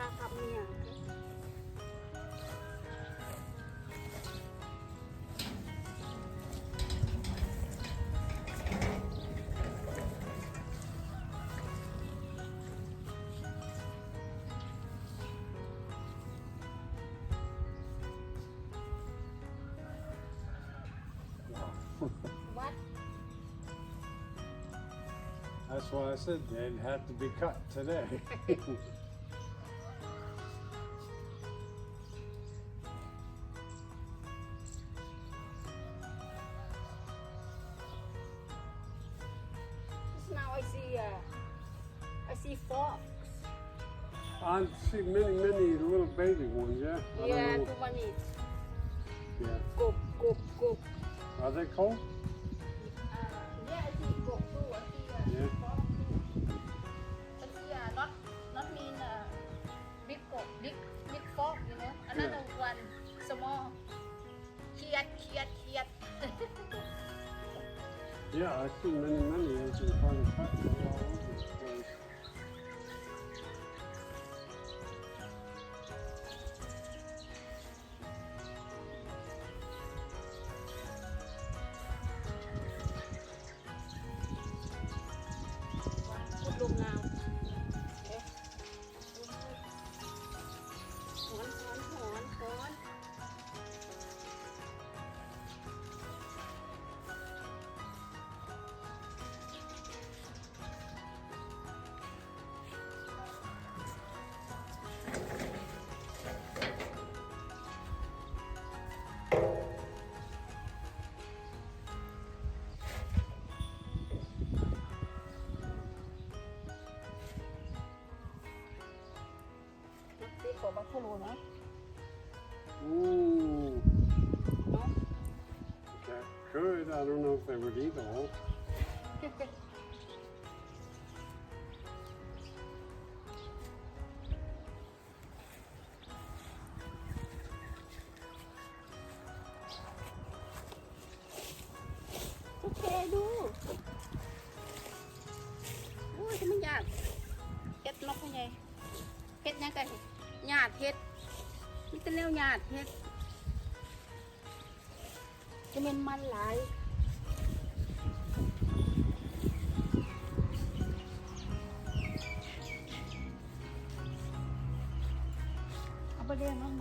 cakap. What? That's why I said they'd have to be cut today. see uh, I see fox. I see many, many little baby ones, yeah? I don't Yeah, know. too many. Yeah. Gop, gop, gop. Are they cold? Uh, yeah, I see gop too. I see uh, Yeah. fox too. I see uh, not not mean uh, big gop, big big fox, you know. Another one Yeah, I see many, many. You can ตีขอบักโคโลนะ Ooh, เนาะ that could. I don't know if they would eat all. าดเฮ็ดจะเป็นมันหลายเอาไปเลี้ยงน้อง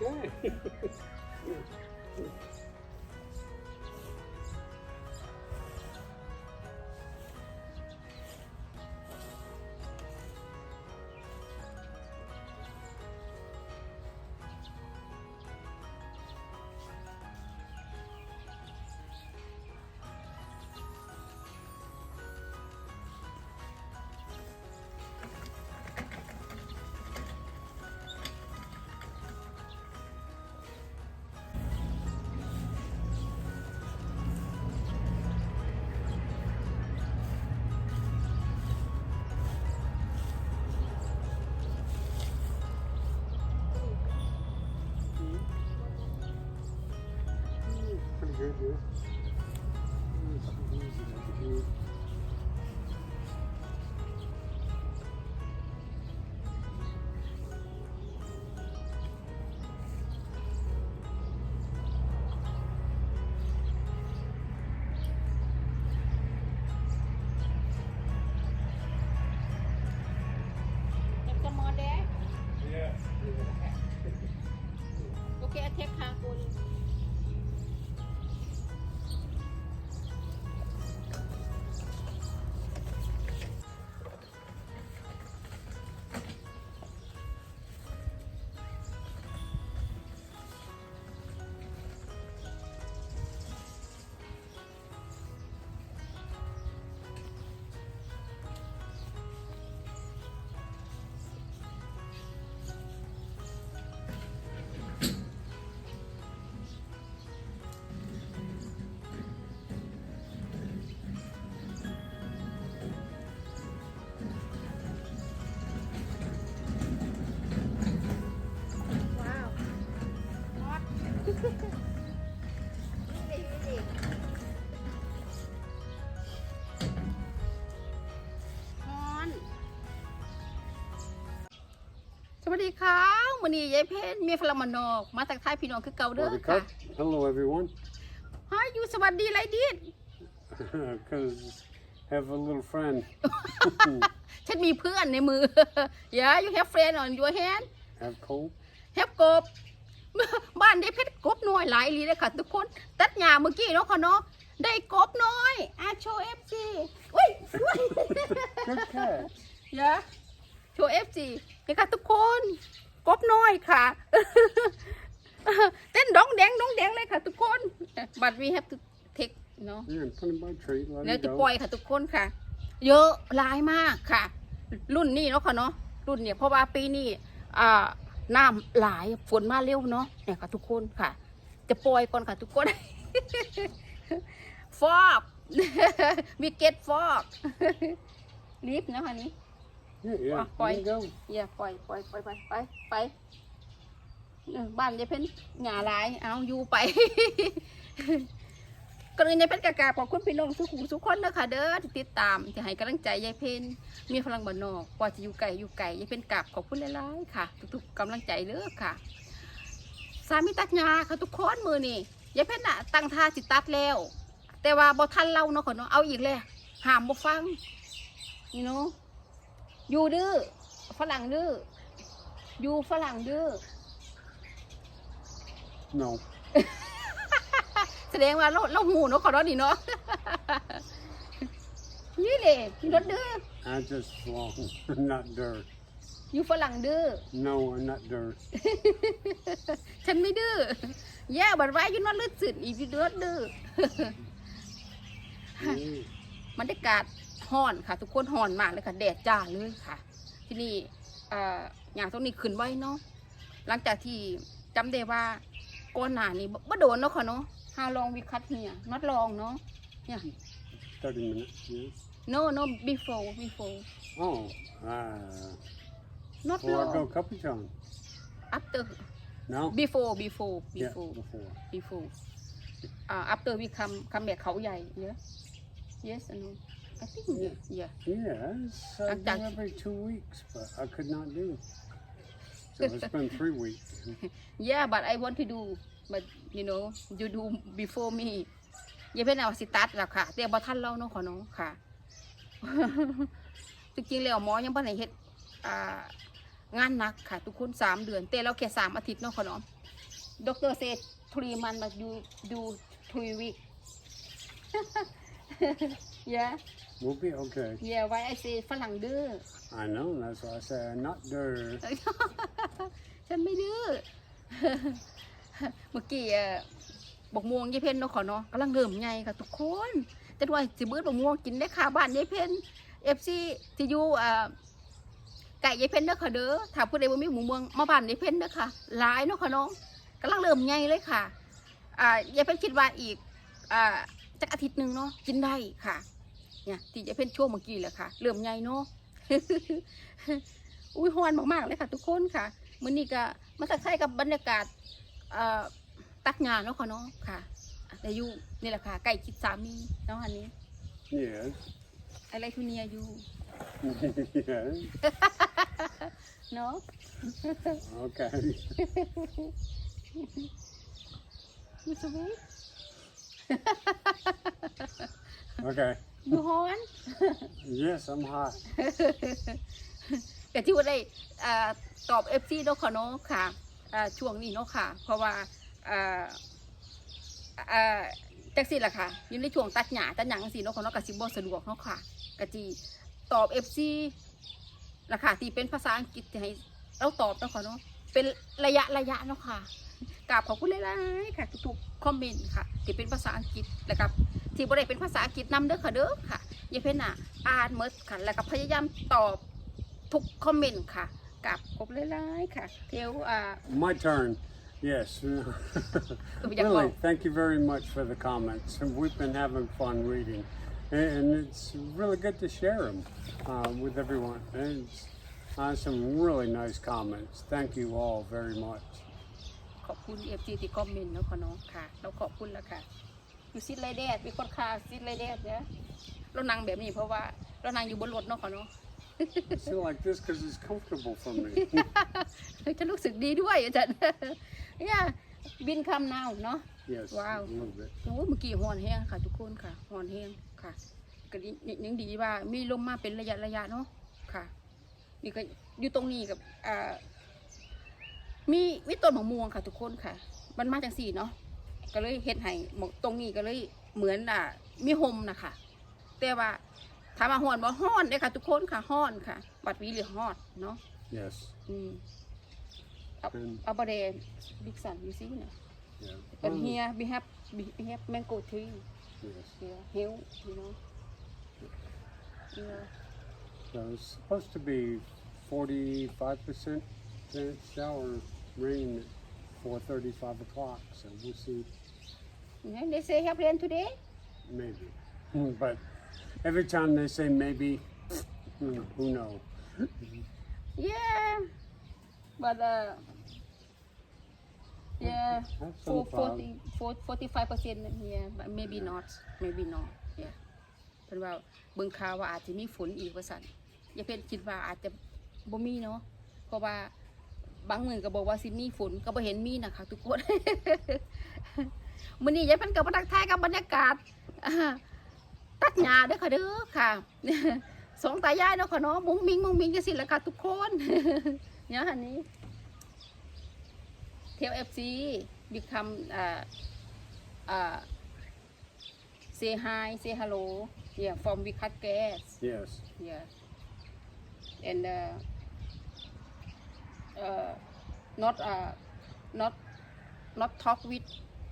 对，呵呵呵，嗯嗯。Pretty good, yeah. It's easy to ดง Yeah. โอเคเทคคากุนดีค่ะมื้อนี้ยายเพนมีฝรั่งมานอก มาตักทายพี่น้องคือเก่าเด้อ Well, the ค่ะ cup. Hello, everyone. ฮาอยู่สวัสดีไรดิด Because have a little friend. ฉันมีเพื่อนในมือ yeah you have friend on your hand have cold. have กบ บ้านยายเพชรกบน้อยหลายอีหลีเลยค่ะ ทุกคน ตัดหญ้าเมื่อกี้เนาะค่ะเนาะได้กบน้อยอาโชว์ FC อุ้ย Good cat. ยะโชว์ FC นี่ค่ะทุกคน กบน้อยค่ะ เต้นดองแดงดองแดงเลยค่ะ ทุกคนบัตร we have to take เนาะ Yeah, put him by tree. Let เดี๋ยว him จะ go. ปล่อยค่ะทุกคนค่ะ เยอะหลายมากค่ะ รุ่นนี้เนาะค่ะเนาะรุ่นเนี่ยเพราะว่าปีนี้อ่าน้ำหลายฝนมาเร็วเนาะเนี่ยค่ะทุกคนค่ะ จะปล่อยก่อนค่ะทุกคน ฟอกมีเก็ตฟอก ลิฟต์นะคะนี้ Yeah, yeah. Ah, Let boy. him go. อย่าปล่อยปล่อยปล่อยไปไปไปเออบ้านยายเพ็ญหงาหลาย เอาอยู่ไปก็เลยยายเพ็ญกากราบขอบคุณพี่น้องทุกหูทุกคนนะคะเด้อที่ติดตามที่ให้กำลังใจยายเพ็ญมีพลังบันนอกกว่าจะอยู่ไกลอยู่ไกลยายเพ็ญกราบขอบคุณหลายๆค่ะ ทุกๆกำลังใจเด้อค่ะ สามีตัดยาค่ะทุกคนมือนี่ยายเพ็ญน่ะตั้งท่าจิตตัดแล้ว แต่ว่าบ่ทันเล่าเนาะค่ะเนาะเอาอีกเลยห้ามบ่ฟังนี่เนาะ อยู่ดื้อฝรั่งดื้ออยู่ฝรั่งดื้อ No. แสดงว่าเราเราหูเนาะขอร้อนนี่เนาะ นี่เลยมีรถดื้อ I just long. not dirt. อยู่ฝรั่งดื้อ No, I'm not dirt. ฉันไม่ดื้อ แย่บัดไว้อยู่นอนลืดสึดอีพี่เดือดดื้อ Yeah. มันได้กาด ห่อนค่ะ ทุกคนห่อนมากเลยค่ะ แดดจ้าเลยค่ะ ที่นี่เอ่ออย่างตรงนี้ขึ้นไว้เนาะหลังจากที่จำได้ว่าก้อนหนานี่บ่บ่โดนเนาะค่ะเนาะ How long we cut here not long เนาะ30 minutes. Yes. no no before before Oh. Uh, not before I go long cuppy time. after No? before before Yeah, before before. before uh, after we come come back เขาใหญ่ yeah yes I know I think yeah yeah Yes, I Ang do tag- every two weeks, but I could not do. So it's been three weeks. yeah but I want to do but you know you do before me อย่าเป็นเอาสิตัดแล้วค่ะแต่บ่ทันเล่าเนาะขอน้องค่ะ จริงๆแล้วหมอยังบ่ได้เฮ็ดอ่างานหนักค่ะ ทุกคนสามเดือน แต่เราแค่สามอาทิตย์เนาะขอน้องด็อกเตอร์เซ three months but you do three week yeah We'll be okay. yeah why I say ฝรั่งดื้อ I know, that's why I say I'm not dirt. ฉันไม่ดื้อ เมื่อกี้เอ่อบอกม่วงยายเพนเนาะขอเนาะกำลังเริ่มใหญ่ค่ะทุกคนจะด้วยสิเบิดบอกม่วงกินได้ค่ะบ้านยายเพนเอฟซีที่อยู่เอ่อไก่ยายเพนเด้อค่ะเด้อถ้าผู้ใดบ่มีหมูเมืองมาบ้านยายเพนเด้อค่ะหลายเนาะค่ะน้องกำลังเริ่มใหญ่เลยค่ะ อ่ายายเพนคิดว่าอีกอ่า จักอาทิตย์หนึ่งเนาะกินได้ค่ะ เนี่ยที่ยายเพนช่วงเมื่อกี้แหละค่ะเริ่มใหญ่เนาะอุ้ยฮอนมากๆเลยค่ะ ทุกคนค่ะมื้อนี้ก็มาสักใช้กับบรรยากาศเอ่อตักงานเนาะค่ะเนาะค่ะแต่อยู่นี่แหละค่ะใกล้ชิดสามีเนาะอันนี้ Yes. อะไรทุเนียอยู่ yes. เนาะ Okay. ยูสวี Okay. ยูฮอน Yes, I'm hot. แต่ที่ว่าได้อ่าตอบเอฟซีเนาะค่ะเนาะค่ะอ่าช่วงนี้เนาะค่ะ เพราะว่าอ่าอ่าจักสิล่ะค่ะอยู่ในช่วงตัดหญ้าตัดหยังสิเนาะค่ะเนาะกสิบ่สะดวกเนาะค่ะกจีตอบเอฟซีล่ะค่ะที่เป็นภาษาอังกฤษที่ให้เราตอบเนาะค่ะเนาะเป็นระยะระยะเนาะค่ะกราบขอบคุณหลายๆค่ะทุกๆคอมเมนต์ค่ะที่เป็นภาษาอังกฤษแล้วก็ ที่บ่ได้เป็นภาษาอังกฤษนำเด้อค่ะเด้อค่ะอย่าเพิ่นน่ะอ่านหมดค่ะ แล้วก็พยายามตอบทุกคอมเมนต์ค่ะกับกบหลายๆค่ะเทวอ่า My turn. Yes. yeah, really, go. thank you very much for the comments. And we've been having fun reading. And it's really good to share them uh, with everyone. And it's, uh, some really nice comments. Thank you all very much. ขอบคุณเอฟซีที่คอมเมนต์เนาะค่ะเนาะค่ะเราขอบคุณแล้วค่ะ อยู่ซิดไรแดดมีคนคาซิดไรแดดเนี่ยเรานั่งแบบนี้เพราะว่าเรานั่งอยู่บนรถเนาะค่ะเนาะ I feel like this because it's comfortable for me. ฉันรู้สึกดีด้วยอาจารย์ เนี่ยบินคำนาวเนาะ yes, Wow. a little bit. โอ้เมื่อกี้หอนแห้งค่ะ ทุกคนค่ะหอนแห้งค่ะก็ดียังดีว่ามีลมมาเป็นระยะระยะเนาะค่ะ นี่ก็อยู่ตรงนี้กับอ่ามีมีต้นมะม่วงค่ะ ทุกคนค่ะ มันมาจากสี่เนาะ ก็เลยเฮ็ดให้หมองตรงนี้ก็เลยเหมือนอ่ามีโฮมนะคะแต่ว่าถามว่าฮ้อนบ่ฮ้อนเด้อค่ะ ทุกคนค่ะฮ้อนค่ะ บัดวีหรือฮอดเนาะ Yes. อืมเอาอืมเอาบะเดบิ๊กสันยูซี่นะ Yeah. and Um, here we have we have mango tree Yes. here hill you know yeah So it's supposed to be 45% chance shower rain at 4:30, 5 o'clock. So we'll see. yeah they say have rain today Maybe. but every time they say maybe, hmm, who knows? yeah but uh yeah Have for some cloud. 40 for 45 percent yeah but maybe not maybe not yeah เป็นว่าเบิ่งข่าวว่าอาจจะมีฝนอีกว่าสั่นอย่าเพิ่นคิดว่าอาจจะบ่มีเนาะเพราะว่า บางมือก็บอกว่าสิมีฝนก็บ่เห็นมีนะคะทุกคนมื้อนี้ยายเพิ่นก็มาทักทายกับบรรยากาศอ่าตัดหญ้าเด้อค่ะเด้อค่ะสองตายายเนาะค่ะเนาะมุ้งมิงมุ้งมิงจังซี่แหละค่ะทุกคนเนี่ยอันนี้ เทล FC become อ่าอ่า say hi say hello yeah from we cut gas Yes. yeah and uh, uh, not uh, not not talk with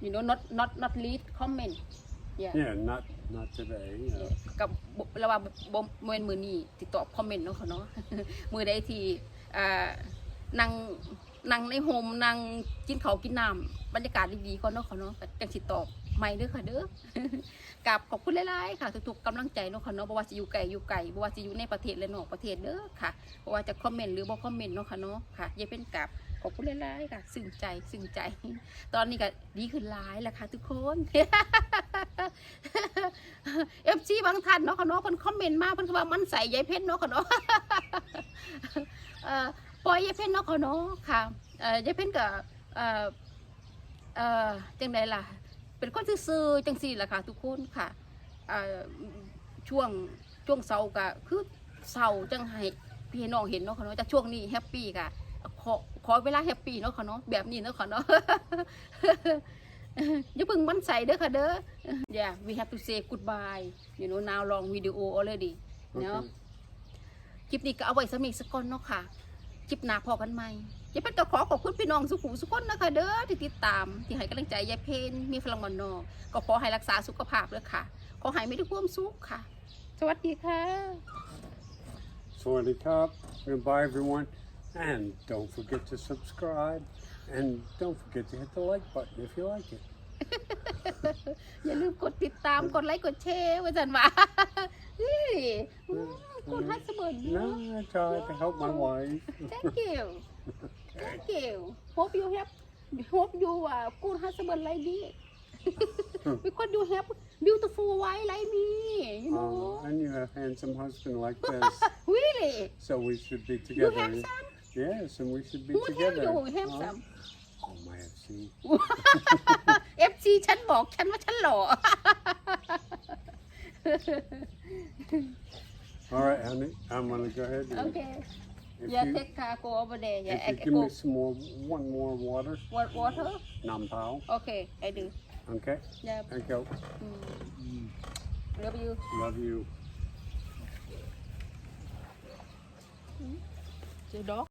you know not not not lead comment yeah Yeah, not not today. you know. กับเราว่าบ่บ่แม่นมือนี้ติดตอบคอมเมนต์เนาะค่ะเนาะมือใดที่อ่านั่ง นั่งในโฮมนั่งกินเขากินน้ำบรรยากาศดีๆก่อนเนาะค่ะเนาะจังสิตอบใหม่เด้อค่ะเด้อกับขอบคุณหลายๆค่ะทุกๆกำลังใจเนาะค่ะเนาะบ่ว่าสิอยู่ไกลอยู่ไกลบ่ว่าสิอยู่ในประเทศและนอกประเทศเด้อค่ะบ่ว่าจะคอมเมนต์หรือบ่คอมเมนต์เนาะค่ะเนาะค่ะอย่าเป็นกับขอบคุณหลายๆค่ะซึ้งใจซึ้งใจ ตอนนี้ก็ดีขึ้นหลายแล้วค่ะ ทุกคนเอฟซีบางท่านเนาะค่ะเนาะเพิ่นคอมเมนต์มาเพิ่นก็ว่ามันใส่ยายเพชรเนาะค่ะเนาะเอ่อ ล่อยยายเพชรเนาะค่ะเนาะค่ะเอ่อยายเพชรก็เอ่อเอ่อจังไดล่ะ เป็นคนซื่อๆจังซี่ล่ะค่ะ ทุกคนค่ะเอ่อช่วงช่วงเสาร์ก็คือเสาร์จังให้พี่น้องเห็นเนาะค่ะเนาะแต่ช่วงนี้แฮปปี้ก็ขอขอเวลาแฮปปี้เนาะค่ะเนาะแบบนี้เนาะค่ะเนาะอย่าเพิ่งมันใส่เด้อค่ะเด้อ yeah we have to say goodbye you know now long video already เนาะ Okay. คลิปนี้ก็เอาไว้สมิกสกอนเนาะค่ะ คลิปหน้าพอกันใหม่ยายเพนก็ขอขอบคุณพี่น้องสุขุมสุขคนนะคะ เด้อที่ติดตาม ที่ให้กำลังใจยายเพนมีพลังมันนอกก็ขอให้รักษาสุขภาพด้วยค่ะ ขอให้ไม่ได้ความสุขค่ะ สวัสดีค่ะ Sawadi Cup. Goodbye, everyone. And don't forget to subscribe. And don't forget to hit the like button if you like it. อย่าลืมกดติดตามกดไลค์กดแชร์ไว้จันว่า เฮ้ยกดฮัสเบิร์ด No, I tried to help my wife. thank you thank you hope you have hope you uh, good husband like me because you have beautiful wife like me you know Um, and you have handsome husband like this. really So we should be you together. handsome Yes, and we should be who tell together. you Huh? handsome Oh, my FC. FC ฉันบอกฉันว่าฉันหล่อ All right, honey. I'm gonna go ahead. And okay If yeah you, take car go over there yeah if I you I give go me some more, one more water, what water nam pao. okay I do Okay. yeah Thank you. mm. love you Love you. Your dog